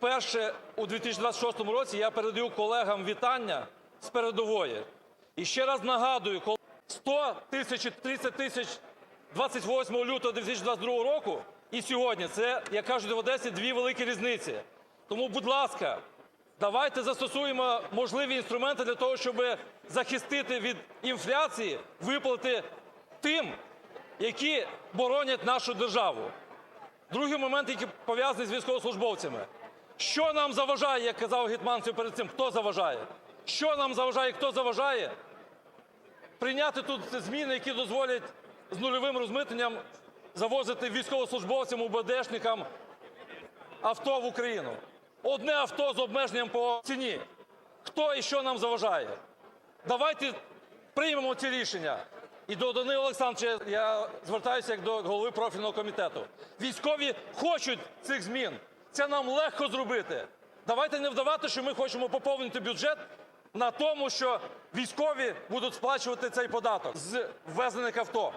вперше у 2026 році я передаю колегам вітання з передової. І ще раз нагадую, кол- 100 тисяч і 30 тисяч 28 лютого 2022 року і сьогодні це, як кажуть в Одесі, дві великі різниці. Тому, будь ласка, давайте застосуємо можливі інструменти для того, щоб захистити від інфляції виплати тим, які боронять нашу державу. Другий момент, який пов'язаний з військовослужбовцями. Що нам заважає, як казав Гетманцев перед цим, хто заважає? Що нам заважає, хто заважає? Прийняти тут зміни, які дозволять з нульовим розмитненням завозити військовослужбовцям, УБДшникам авто в Україну. Одне авто з обмеженням по ціні. Хто і що нам заважає? Давайте приймемо ці рішення. І до Данила Олександровича я звертаюся як до голови профільного комітету. Військові хочуть цих змін. Це нам легко зробити. Давайте не вдавати, що ми хочемо поповнити бюджет на тому, що військові будуть сплачувати цей податок з ввезених авто.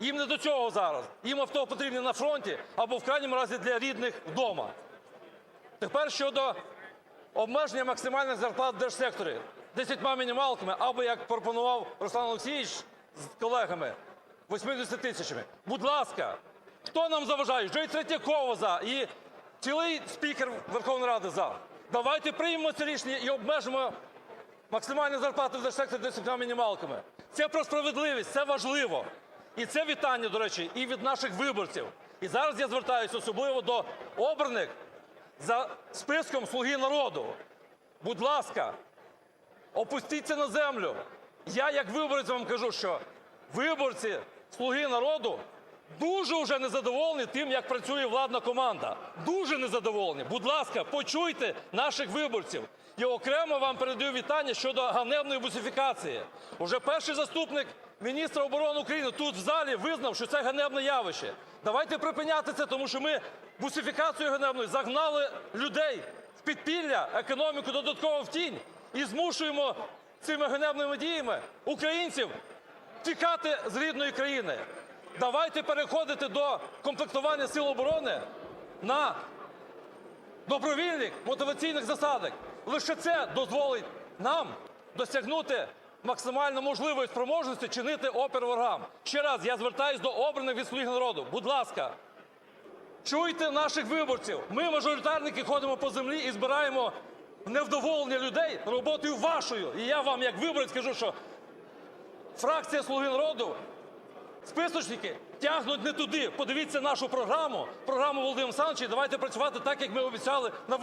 Їм не до цього зараз. Їм авто потрібні на фронті або в крайньому разі для рідних вдома. Тепер щодо обмеження максимальних зарплат в держсекторі 10 мінімалками, або як пропонував Руслан Олексійович з колегами, 80 тисячами. Будь ласка, хто нам заважає? Вже і Третьякова за, і цілий спікер Верховної Ради за. Давайте приймемо це рішення і обмежимо максимальні зарплати в держсекторі 10 мінімалками. Це про справедливість, це важливо. І це вітання, до речі, і від наших виборців. І зараз я звертаюся особливо до обраних за списком Слуги народу. Будь ласка, опустіться на землю. Я, як виборець, вам кажу, що виборці Слуги народу дуже вже незадоволені тим, як працює владна команда. Дуже незадоволені. Будь ласка, почуйте наших виборців. І окремо вам передаю вітання щодо ганебної бусифікації. Уже перший заступник міністра оборони України тут в залі визнав, що це ганебне явище. Давайте припиняти це, тому що ми бусифікацією ганебною загнали людей в підпілля, економіку додатково в тінь і змушуємо цими ганебними діями українців тікати з рідної країни. Давайте переходити до комплектування сил оборони на добровільних мотиваційних засадах. Лише це дозволить нам досягнути максимально можливої спроможності чинити опір ворогам. Ще раз я звертаюся до обраних від «Слуги народу. Будь ласка, чуйте наших виборців. Ми, мажоритарники, ходимо по землі і збираємо невдоволення людей роботою вашою. І я вам, як виборець, кажу, що фракція «Слуги народу Списочники тягнуть не туди. Подивіться нашу програму, програму Володимира Олександровича, і давайте працювати так, як ми обіцяли на